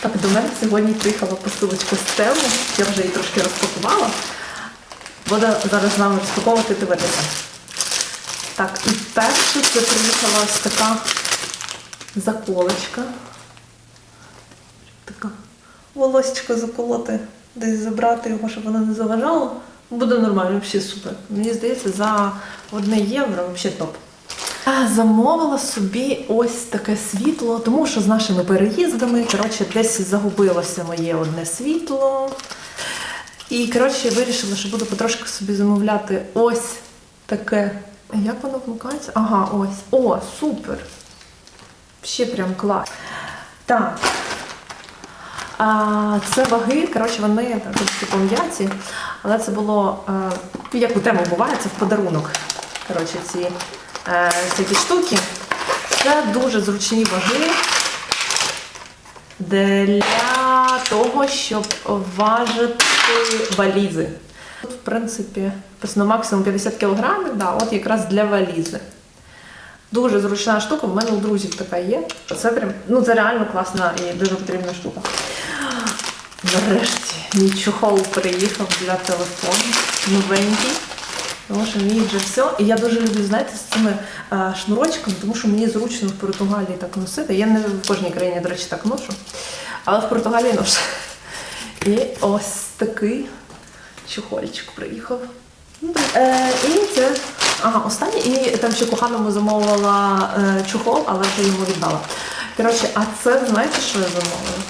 Так, до мене сьогодні приїхала посилочка з тему. Я вже її трошки розпакувала. Буду зараз з вами розпаковувати дивитися. Так, і перше це приїхала ось така заколочка. Така волосечко заколоти, десь забрати його, щоб воно не заважало. Буде нормально, взагалі супер. Мені здається, за одне євро взагалі топ. Замовила собі ось таке світло, тому що з нашими переїздами коротше, десь загубилося моє одне світло. І коротше, вирішила, що буду потрошки собі замовляти ось таке. Як воно вмикається? Ага, ось. О, супер! Ще прям клас. Так. А, це ваги, коротше, вони так, типу м'яті, але це було, е, як у тему буває, це в подарунок. Коротше, ці е, всякі штуки. Це дуже зручні ваги для того, щоб важити валізи. Тут, в принципі, написано максимум 50 кг, да, от якраз для валізи. Дуже зручна штука, в мене у друзів така є. Це прям, ну це реально класна і дуже потрібна штука. Нарешті мій чохол приїхав для телефону, новенький. Тому що мій вже все. І я дуже люблю, знаєте, з цими а, шнурочками, тому що мені зручно в Португалії так носити. Я не в кожній країні, до речі, так ношу, але в Португалії ношу. І ось такий чохольчик приїхав. Е, і це ага, останнє. І там ще коханому замовила е, чохол, але вже йому віддала. Коротше, а це знаєте, що я замовила?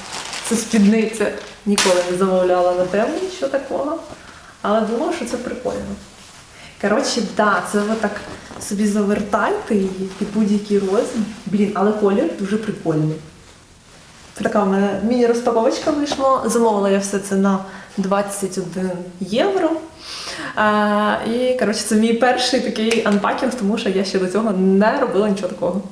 Це спідниця. Ніколи не замовляла на тему нічого такого. Але думала, що це прикольно. Коротше, да, це ви так собі завертайте її під будь-який розмір. Блін, але колір дуже прикольний. Така в мене міні-розпаковочка вийшла. Замовила я все це на 21 євро. А, і коротше, це мій перший такий анпакінг, тому що я ще до цього не робила нічого такого.